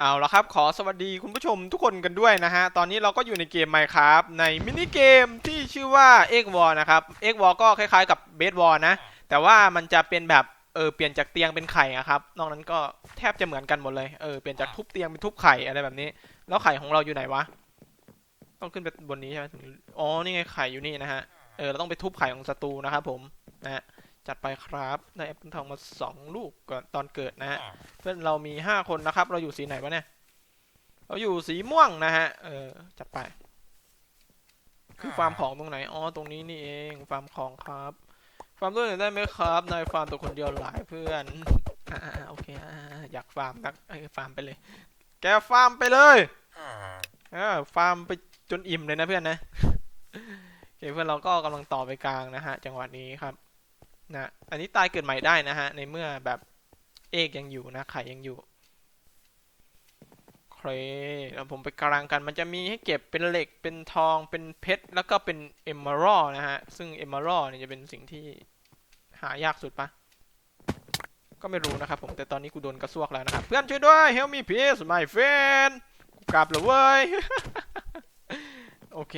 เอาละครับขอสวัสดีคุณผู้ชมทุกคนกันด้วยนะฮะ ตอนนี้เราก็อยู่ในเกม Minecraft ในมินิเกมที่ชื่อว่าเอ็กวอนะครับเอ็กวอก็คล้ายๆกับเบสวอนะ แต่ว่ามันจะเป็นแบบเออเปลี่ยนจากเตียงเป็นไข่อะครับ นอกนั้นก็แทบจะเหมือนกันหมดเลยเออเปลี่ยนจากทุบเตียงเป็นทุบไข่อะไรแบบนี้ แล้วไข่ของเราอยู่ไหนวะ ต้องขึ้นไปบนนี้ใช่ไหมถึงอ๋อนี่ไงไข่อยู่นี่นะฮะเออเราต้องไปทุบไข่ของศัตรูนะครับผมนะฮะ จัดไปครับได้แอปเปิลทองมาสองลูกก่อนตอนเกิดนะฮะเพื่อนเรามีห้าคนนะครับ เราอยู่สีไหนวะเนี่ย เราอยู่สีม่วงนะฮะ เออ จัดไป คือฟาร์มของตรงไหน อ๋อ ตรงนี้นี่เอง ฟาร์มของครับ ฟาร์มด้วยหน่อยได้ไหมครับนายฟาร์มตัวคนเดียวหลายเพื่อน อ่าๆโอเคอ่าอยากฟาร์มนักเออฟาร์มไปเลย แกฟาร์มไปเลยเออฟาร์มไปจนอิ่มเลยนะเพื่อนนะโอเคเพื่อนเราก็กำลังต่อไปกลางนะฮะ จังหวะนี้ครับ นะอันนี้ตายเกิดใหม่ได้นะฮะ ในเมื่อแบบเอกยังอยู่นะไข่ยังอยู่เคแล้วผมไปกลางกันมันจะมีให้เก็บเป็นเหล็กเป็นทองเป็นเพชร แล้วก็เป็นเอมเมอรัลนะฮะ ซึ่งเอมเมอรัลเนี่ยจะเป็นสิ่งที่หายากสุดปะก็ไม่รู้นะครับผมแต่ตอนนี้กูโดนกระซวกแล้วนะครับ เพื่อนช่วยด้วย help me please my friend กูกลับแล้วเว้ย โอเค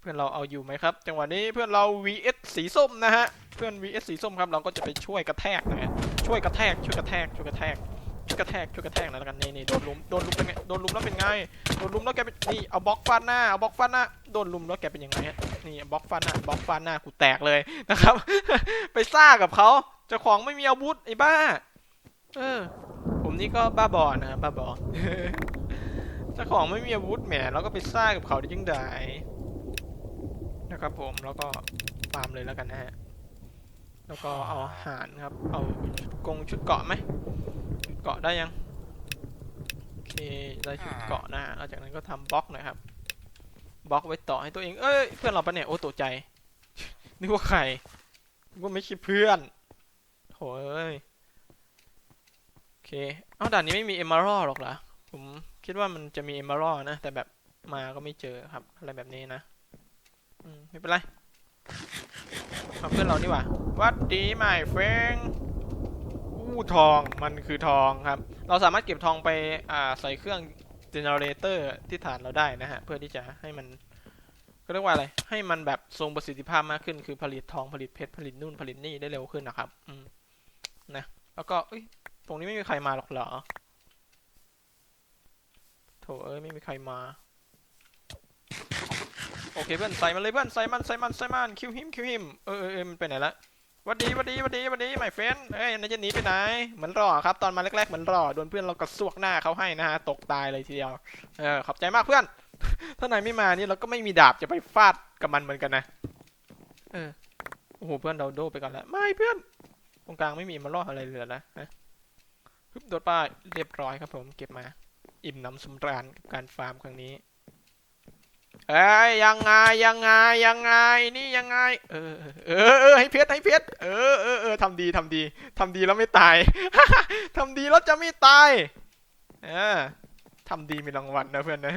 เพื่อนเราเอาอยู่ไหมครับ จังหวะนี้เพื่อนเรา vs สีส้มนะฮะ เพื่อน vs สีส้มครับ เราก็จะไปช่วยกระแทกนะฮะ ช่วยกระแทก ช่วยกระแทก ช่วยกระแทก ช่วยกระแทก ช่วยกระแทกนะแล้วกัน นี่นี่โดนลุม โดนลุมเป็นไง โดนลุมแล้วเป็นไง โดนลุมแล้วแกเป็น นี่ เอาบล็อกฟาดหน้า เอาบล็อกฟาดหน้า โดนลุมแล้วแกเป็นยังไงฮะ นี่เอาบล็อกฟาดหน้า บล็อกฟาดหน้า กูแตกเลยนะครับ ไปซ่ากับเขาเจ้าของไม่มีอาวุธไอ้บ้า เออ ผมนี่ก็บ้าบอนะบ้าบอเจ้าของไม่มีอาวุธแหมแล้วก็ไปซ่ากับเขาได้ยังไง นะครับผมแล้วก็ฟาร์มเลยแล้วกันนะฮะแล้วก็เอาอาหารครับ เอาชุดกงชุดเกาะไหมชุดเกาะได้ยังโอเคได้ชุดเกาะนะฮะแล้วจากนั้นก็ทำบล็อกหนะครับบล็อกไว้ต่อให้ตัวเองเอ้ยเพื่อนเราปะเนี่ยโอ้ตกใจนึกว่าใครนึกว่าไม่ใช่เพื่อนโถ่เอ้ยโอเคเอ้าด่านนี้ไม่มีเอม r ร d หรอกเหรอผมคิดว่ามันจะมีเอม r ร d นะแต่แบบมาก็ไม่เจอครับอะไรแบบนี้นะอืม ไม่เป็นไรเอาเพื่อนเรานี่หว่าวัดดีใหม่เฟงอู้ทองมันคือทองครับ เราสามารถเก็บทองไปอ่าใส่เครื่องเจเนเรเตอร์ที่ฐานเราได้นะฮะ เพื่อที่จะให้มันก็เรียกว่าอะไร ให้มันแบบทรงประสิทธิภาพมากขึ้น คือผลิตทองผลิตเพชรผลิตนู่นผลิตนี่ได้เร็วขึ้นนะครับ อืมนะ แล้วก็ตรงนี้ไม่มีใครมาหรอกเหรอ โถเอ้ยไม่มีใครมา โอเคเพื่อนใส่มันเลยเพื่อนใส่มันใส่มันใส่มันคิวหิมคิวหิมเออเออมันไปไหนละวัดดีวัดดีวัดดีวัดดีไม่เฟนเอ้ยนายจะหนีไปไหนเหมือนรอครับตอนมาแรกๆเหมือนรอโดนเพื่อนเรากระซวกหน้าเขาให้นะฮะตกตายเลยทีเดียวเออขอบใจมากเพื่อน ถ้านายไม่มานี่เราก็ไม่มีดาบจะไปฟาดกับมันเหมือนกันนะเออโอ้โหเพื่อนเราโดไปก่อนแล้วไม่เพื่อนตรงกลางไม่มีมาล่ออะไรเหลือแล้วนะฮึบโดดป้ายเรียบร้อยครับผมเก็บมา อิ่มหนำสำราญกับการฟาร์มครั้งนี้ เอ้ยยังไงยังไงยังไงนี่ยังไง เออเออเออให้เพชรให้เพชรเออเออเออทำดีทำดีทำดีแล้วไม่ตายทำดีแล้วจะไม่ตายเออทำดีมีรางวัลนะเพื่อนนะ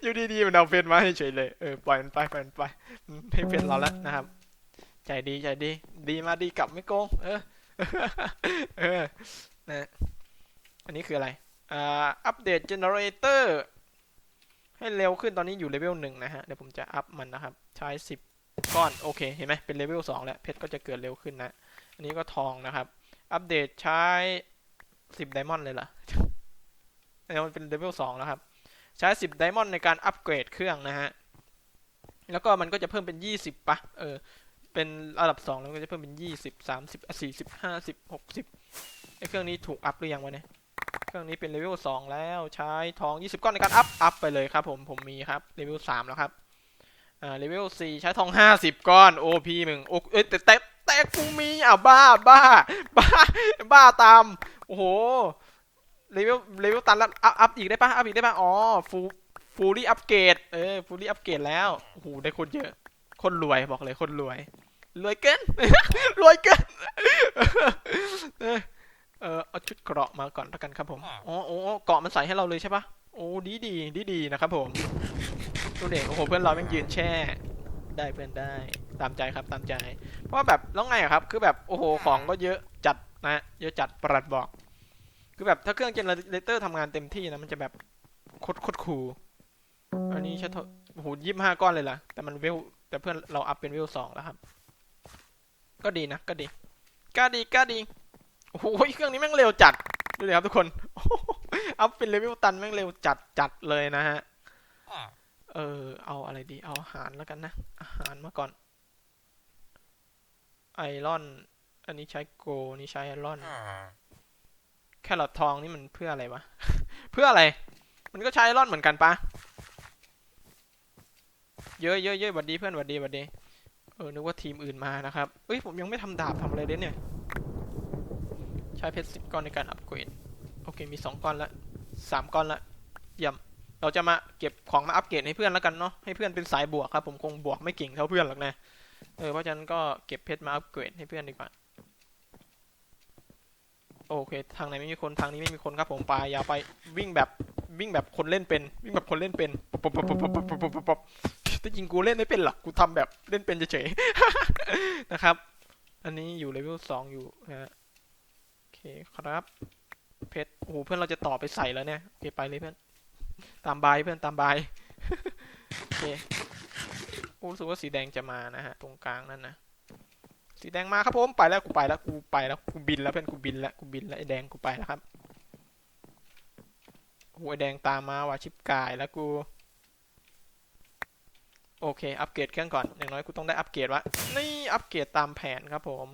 อยู่ดีๆมันเอาเพชรมาให้เฉยเลยเออปล่อยมันไปปล่อยมันไปให้เพชรเราแล้วนะครับ ใจดีใจดี ดีมาดีกลับไม่โกง เออเออนะอันนี้คืออะไรอ่าอัปเดตเจเนอเรเตอร์ ให้เร็วขึ้นตอนนี้อยู่เลเวลหนึ่งนะฮะ เดี๋ยวผมจะอัพมันนะครับ ใช้สิบก้อน โอเค เห็นไหมเป็นเลเวลสองแล้ว เพชรก็จะเกิดเร็วขึ้นนะ อันนี้ก็ทองนะครับ อัปเดตใช้สิบไดมอนด์เลยเหรอเนี่ยมันเป็นเลเวลสองแล้วครับ ใช้สิบไดมอนด์ในการอัปเกรดเครื่องนะฮะ แล้วก็มันก็จะเพิ่มเป็นยี่สิบปะเออ เป็นระดับสองแล้วก็จะเพิ่มเป็นยี่สิบสามสิบสี่สิบห้าสิบหกสิบไอเครื่องนี้ถูกอัพหรือยังวะเนี่ย เครื่องนี้เป็นเลเวลสองแล้วใช้ทอง 20 ก้อนในการอัพอัพไปเลยครับผมผมมีครับเลเวลสามแล้วครับอ่าเลเวลสี่ใช้ทอง 50 ก้อน OP มึงโอ้เอ้ยแต่แต่แต่กูมีอะบ้าบ้าบ้าบ้าตามโอ้โหเลเวลเลเวลตันแล้วอัพอัพอีกได้ปะอัพอีกได้ปะอ๋อฟูฟูลี่อัปเกรดเออฟูลี่อัปเกรดแล้วโอ้โหได้คนเยอะ คนรวยบอกเลยคนรวยรวยเกินรวยเกิน เออเออเอาชุดเกราะมาก่อนแล้วกันครับผมอ๋อโอ้เกราะมันใส่ให้เราเลยใช่ปะโอ้ดีดีดีดีนะครับผมดูเด็กโอ้โหเพื่อนเราแม่งยืนแช่ ได้เพื่อนได้ตามใจครับตามใจ เพราะว่าแบบแล้วไงอะครับ คือแบบโอ้โหของก็เยอะจัดนะเยอะจัดประหลัดบอก คือแบบถ้าเครื่องเจเนเรเตอร์ทำงานเต็มที่นะมันจะแบบโคตรโคตรคูลอันนี้ใช้เท่าโอ้โหยี่ห้าก้อนเลยล่ะแต่มันเวลแต่เพื่อนเราอัพเป็นเวลสองแล้วครับ ก็ดีนะก็ดีก็ดีก็ดี โอ้โหเครื่องนี้แม่งเร็วจัด ดูเลยครับทุกคน อัพเป็นเลเวลตันแม่งเร็วจัดจัดเลยนะฮะ เออ เอาอะไรดี เอาอาหารแล้วกันนะ อาหารมาก่อน ไอรอน อันนี้ใช้โก นี่ใช้ไอรอน แครอททองนี่มันเพื่ออะไรวะ เพื่ออะไร มันก็ใช้ไอรอนเหมือนกันปะเยอะเยอะเยอะหวัดดีเพื่อนหวัดดีหวัดดี เออ นึกว่าทีมอื่นมานะครับ เอ้ย ผมยังไม่ทำดาบทำอะไรเลยเนี่ย ใช้เพชรสิบก้อนในการอัปเกรด โอเค มีสองก้อนละสามก้อนละเยี่ยมเราจะมาเก็บของมาอัปเกรดให้เพื่อนแล้วกันเนาะ ให้เพื่อนเป็นสายบวกครับ ผมคงบวกไม่เก่งเท่าเพื่อนหรอกนะ เออ เพราะฉะนั้นก็เก็บเพชรมาอัปเกรดให้เพื่อนดีกว่า โอเค ทางไหนไม่มีคน ทางนี้ไม่มีคนครับผมไปยาไปวิ่งแบบวิ่งแบบคนเล่นเป็น วิ่งแบบคนเล่นเป็นปบปบปปบปปบปปบแต่จริงกูเล่นไม่เป็นหรอกกูทำแบบเล่นเป็นเฉยๆนะครับ อันนี้อยู่เลเวลสองอยู่นะฮะโอเคครับ เพชรโอ้โหเพื่อนเราจะต่อไปใส่แล้วเนี่ยโอเคไปเลยเพื่อน ตามบายเพื่อนตามบายโอเคกูรู้สึกว่าสีแดงจะมานะฮะตรงกลางนั่นนะสีแดงมาครับผมไปแล้วกูไปแล้วกูไปแล้วกูบินแล้วเพื่อนกูบินแล้วกูบินแล้วไอ้แดงกูไปแล้วครับโอ้โหไอ้แดงตามมาว่ะชิบกายแล้วกูโอเค อัปเกรดเครื่องก่อน อย่างน้อยกูต้องได้อัปเกรดวะ นี่ อัปเกรดตามแผนครับผม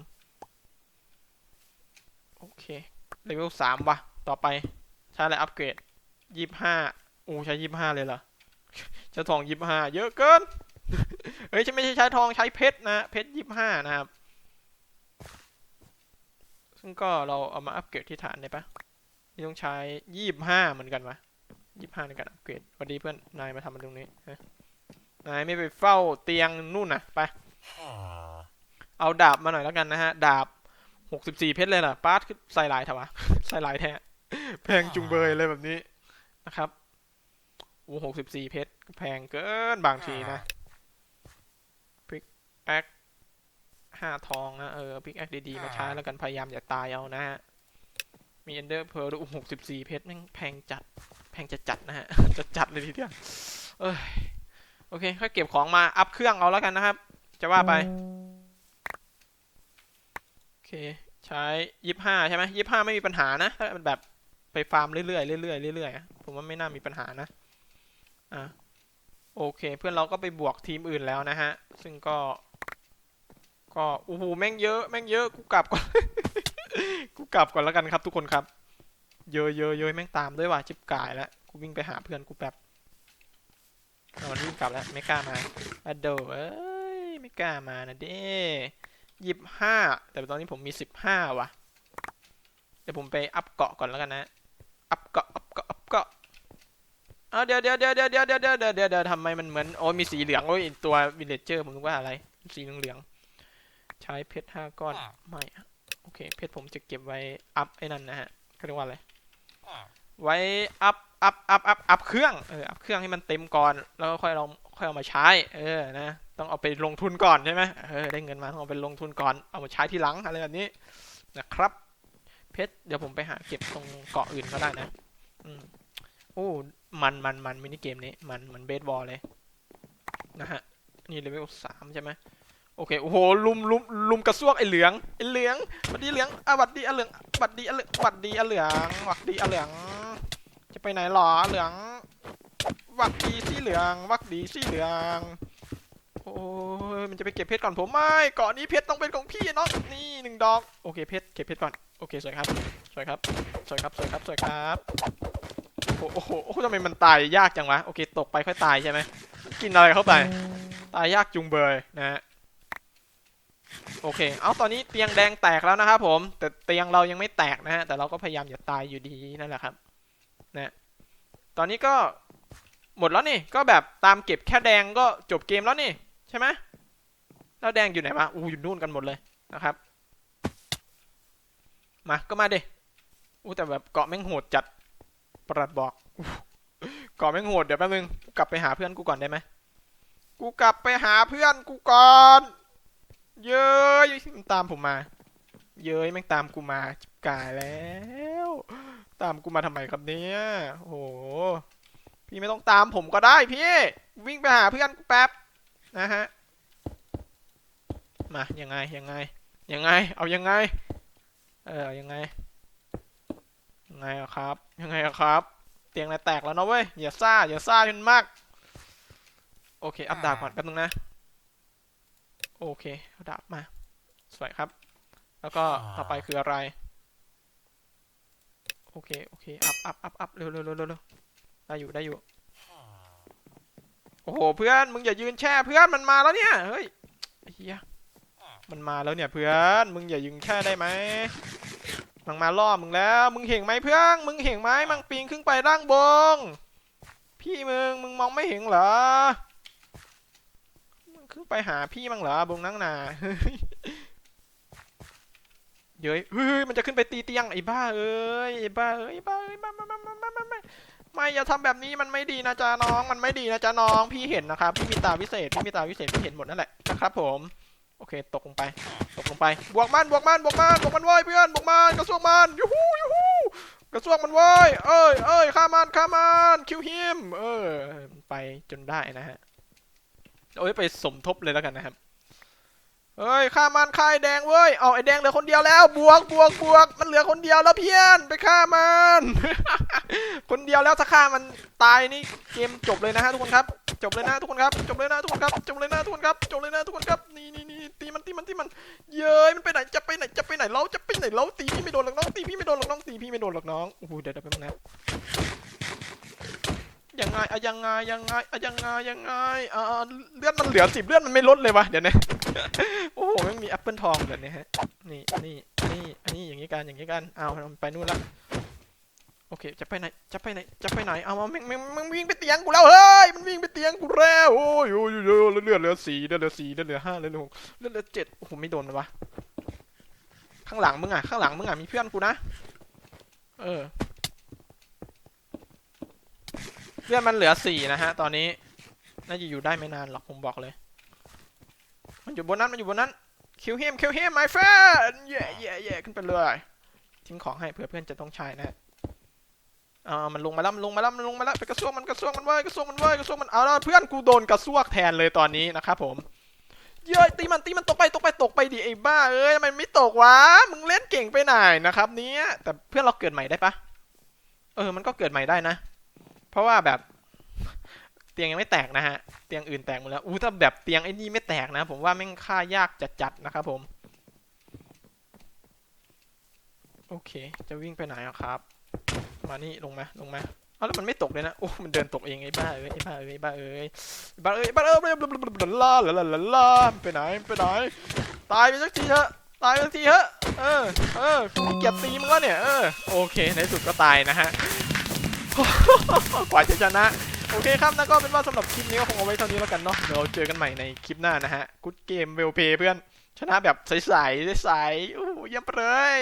โอเคเลเวลสามว่ะ ต่อไป ใช้อะไรอัปเกรดยี่ห้าโอ้ใช้ยี่ห้าเลยเหรอใช้ทองยี่ห้าเยอะเกิน เฮ้ยฉันไม่ใช่ใช้ทองใช้เพชรนะ เพชรยี่ห้านะครับ ซึ่งก็เราเอามาอัปเกรดที่ฐานได้ปะนี่ต้องใช้ยี่ห้าเหมือนกันวะยี่ห้าในการอัปเกรดวัสดีเพื่อนนายมาทำมันตรงนี้นายไม่ไปเฝ้าเตียงนู่นนะไป เอาดาบมาหน่อยแล้วกันนะฮะ ดาบ หกสิบสี่เพชรเลยล่ะปาร์ตใส่ลายเถอะวะใส่ลายแท้แพงจุงเบยเลยแบบนี้นะครับโอ้หกสิบสี่เพชรแพงเกินบางทีนะพิกแอคห้าทองนะเออพิกแอคดีๆมาใช้แล้วกันพยายามอย่าตายเอานะฮะมีเอนเดอร์เพลด้วยหกสิบสี่เพชรแม่งแพงจัด แพงจะจัดนะฮะ จะจัดเลยทีเดียวเอ้ยโอเคค่อยเก็บของมาอัพเครื่องเอาแล้วกันนะครับ จะว่าไปโอ เค ใช้ยี่ห้าใช่ไหมยี่ห้าไม่มีปัญหานะถ้ามันแบบไปฟาร์มเรื่อยๆเรื่อยๆเรื่อยๆผมว่าไม่น่ามีปัญหานะ อะโอเค เพื่อนเราก็ไปบวกทีมอื่นแล้วนะฮะ ซึ่งก็ ก็โอ้โหแม่งเยอะแม่งเยอะกูกลับก่อนกูกลับก่อนแล้วกันครับ ทุกคนครับ เยอะเยอะเยอะแม่งตามด้วยว่ะจิบกายแล้วกูวิ่งไปหาเพื่อนกูแบบเอามันวิ่งกลับแล้วไม่กล้ามาอะโดเอ้ยไม่กล้ามานะเด้ ยี่สิบห้าแต่ตอนนี้ผมมีสิบห้าว่ะเดี๋ยวผมไปอัพเกาะก่อนแล้วกันนะ อัพเกาะ อัพเกาะ อัพเกาะ เอาเดี๋ยวเดี๋ยวเดี๋ยวเดี๋ยวเดี๋ยวเดี๋ยวเดี๋ยวเดี๋ยวเดี๋ยวเดี๋ยวทำไมมันเหมือน โอ้ยมีสีเหลือง โอ้ยตัววิลเลจเจอร์ผมนึกว่าอะไร สีเหลืองๆใช้เพชรห้าก้อน ไม่อะโอเค เพชรผมจะเก็บไว้อัพไอ้นั่นนะฮะเขาเรียกว่าอะไร ไว้อัพ อัพ อัพ อัพ อัพเครื่อง เออ อัพเครื่องให้มันเต็มก่อน แล้วก็ค่อยเราค่อยเอามาใช้ เออ นะ ต้องเอาไปลงทุนก่อนใช่ไหมเออได้เงินมาต้องเอาไปลงทุนก่อนเอามาใช้ทีหลังอะไรแบบนี้นะครับ เพชรเดี๋ยวผมไปหาเก็บตรงเกาะอื่นก็ได้นะอืมโอ้มันมันมันมินิเกมนี้มันเหมือนเบสบอลเลยนะฮะนี่เลเวลสามใช่ไหมโอเค โอ้โห ลุมลุมลุมกระซวกไอเหลือง ไอเหลืองหวัดดีเหลืองอะหวัดดีอะเหลืองหวัดดีอะเหลืองหวัดดีอะเหลืองวัดดีอะเหลือง จะไปไหนหรอเหลือง วัดดีสีเหลือง วัดดีสีเหลือง โอ้ยมันจะไปเก็บเพชรก่อนผมไม่เกาะนี้เพชรต้องเป็นของพี่น้องนี่หนึ่งดอกโอเคเพชรเก็บเพชรก่อนโอเคสวยครับสวยครับสวยครับสวยครับสวยครับโอ้โหโอ้โหโอ้โหทำไมมันตายยากจังวะโอเคตกไปค่อยตายใช่ไหมกินอะไรเข้าไป ตายยากจุงเบยนะฮะโอเค เอาตอนนี้เตียงแดงแตกแล้วนะครับผม แต่เตียงเรายังไม่แตกนะฮะ แต่เราก็พยายามอย่าตายอยู่ดีนั่นแหละครับ นะ ตอนนี้ก็หมดแล้วนี่ ก็แบบตามเก็บแค่แดงก็จบเกมแล้วนี่ ใช่ไหมแล้วแดงอยู่ไหนวะอู้อยู่นู่นกันหมดเลยนะครับ มาก็มาดิอู้แต่แบบเกาะแม่งโหดจัดประหลัดบอกเกาะแม่งโหดเดี๋ยวแป๊บนึงกูกลับไปหาเพื่อนกูก่อนได้ไหมกูกลับไปหาเพื่อนกูก่อน เย้ยมันตามผมมา เย้ยแม่งตามกูมาจิบกายแล้ว ตามกูมาทำไมครับเนี่ยโอ้โหพี่ไม่ต้องตามผมก็ได้พี่ วิ่งไปหาเพื่อนกูแป๊บ นะฮะ มา ยังไง ยังไง ยังไง เอายังไง เออเอายังไง ยังไงอะครับ ยังไงอะครับ เตียงนายแตกแล้วนะเว้ย อย่าซ่า อย่าซ่าจนมาก โอเค อัพดาบก่อนแป๊บนึงนะ โอเคเอาดาบมา สวยครับ แล้วก็ต่อไปคืออะไร โอเค โอเค อัพอัพอัพอัพเร็วเร็วเร็วเร็วเร็วได้อยู่ ได้อยู่โอ้โหเพื่อนมึงอย่ายืนแช่เพื่อนมันมาแล้วเนี่ยเฮ้ยเฮียมันมาแล้วเนี่ยเพื่อนมึงอย่ายืนแช่ได้ไหมมันมาล่อมึงแล้ว มึงเห็นไหมเพื่อนมึงเห็นไหมมังปีนขึ้นไปร่างบง พี่มึงมึงมองไม่เห็นเหรอมึงขึ้นไปหาพี่มั้งเหรอบงนั่งนาเฮ้ยเย้ยเฮ้ยมันจะขึ้นไปตีเตียงไอ้บ้าเอ้ยไอ้บ้าเอ้ยไอ้บ้าเอ้ยไม่ไม่ไม่ไม่ไม่ ไม่อย่าทำแบบนี้มันไม่ดีนะจ๊ะน้อง มันไม่ดีนะจ๊ะน้องพี่เห็นนะครับพี่มีตาวิเศษพี่มีตาวิเศษพี่เห็นหมดนั่นแหละนะครับผมโอเคตกลงไปตกลงไปบวกมันบวกมันบวกมันบวกมันเว้ยเพื่อนบวกมันกระซวกมันยูฮูยูฮูกระซวกมันเว้ยเอ้ยเอ้ยฆ่ามันฆ่ามันคิวฮิมเออไปจนได้นะฮะโอ้ยไปสมทบเลยแล้วกันนะครับ เฮ้ยฆ่ามันฆ่าไอแดงเว้ยเอาไอ้แดงเหลือคนเดียวแล้ว บวกบวกบวกมันเหลือคนเดียวแล้วเพี้ยนไปฆ่ามัน คนเดียวแล้วถ้าฆ่ามันตายนี่เกมจบเลยนะฮะทุกคนครับ จบเลยนะทุกคนครับ จบเลยนะทุกคนครับ จบเลยนะทุกคนครับ จบเลยนะทุกคนครับ นี่นี่นี่ตีมันตีมันตีมัน เย้ยมันไปไหนจะไปไหนจะไปไหนเราจะไปไหนเราตีพี่ไม่โดนหรอกน้องตีพี่ไม่โดนหรอกน้องตีพี่ไม่โดนหรอกน้องโอ้โหเดี๋ยวเดี๋ยวแป๊บนึงนะยังไงอะยังไงยังไงอะยังไงยังไงอ่าเลือดมันเหลือสิบเลือดมันไม่ลดเลยวะเดี๋ยวนะ โอ้โหมันมีแอปเปิลทองเดี๋ยวนี้ฮะ นี่นี่นี่อันนี้อย่างนี้กันอย่างนี้กันเอาไปนู่นละโอเค จะไปไหน จะไปไหน จะไปไหน เอามาแม่งแม่งม่งวิ่งไปเตียงกูแล้ว เฮ้ย มันวิ่งไปเตียงกูแล้ว โอ้ยโอ้ยโอ้ยเลือดเหลือสี่เลือดเหลือสี่เลือดเหลือห้าเลือดเหลือหกเลือดเหลือเจ็ดโอ้โห ไม่โดนเลยวะ ข้างหลังมึงอะ ข้างหลังมึงอะ มีเพื่อนกูนะ เออ เลือดมันเหลือสี่นะฮะ ตอนนี้ น่าจะอยู่ได้ไม่นานหรอก ผมบอกเลย มันอยู่บนนั้น มันอยู่บนนั้น คิวเฮมคิวเฮม my friend เย่เย่เย่ขึ้นไปเลย ทิ้งของให้เผื่อเพื่อนจะต้องใช้นะอ่ามันลงมาแล้วมันลงมาแล้วมันลงมาแล้วไปกระซวกมันกระซวกมันไว้ยกระซวกมันไว้ยกระซวกมันเอาล้วเพื่อนกูโดนกระซวกแทนเลยตอนนี้นะครับผมเย้ยตีมันตีมันตกไปตกไปตกไปดิไอ้บ้าเอ้ยทำไมไม่ตกวะมึงเล่นเก่งไปไหนนะครับ เนี้ยแต่เพื่อนเราเกิดใหม่ได้ปะเออมันก็เกิดใหม่ได้นะ เพราะว่าแบบ เตียงยังไม่แตกนะฮะ เตียงอื่นแตกหมดแล้วอู้ถ้าแบบเตียงไอ้นี่ไม่แตกนะ ผมว่าแม่งค่ายากจัดๆนะครับผม โอเค จะวิ่งไปไหนอะครับ มานี่ลงมาลงมาเอาแล้วมันไม่ตกเลยนะ โอ้ มันเดินตกเองไอ้บ้าเอ้ยไอ้บ้าเอ้ยไอ้บ้าเอ้ยบ้าเอ้ยบ้าเอ้ยบ้าเอ้ยลาลาลาลาลาไปไหนไปไหน ตายไปสักทีเถอะ ตายไปสักทีเถอะ เออ เออเกียรติตีมึงแล้วเนี่ย เออ โอเค ในสุดก็ตายนะฮะ กว่าจะชนะ โอเคครับนั่นก็เป็นว่าสำหรับคลิปนี้ก็คงเอาไว้เท่านี้แล้วกันเนาะเดี๋ยวเราเจอกันใหม่ในคลิปหน้านะฮะกูดเกมเวลเพย์เพื่อนชนะแบบใสๆใสๆโอ้ยเยี่ยมไปเลย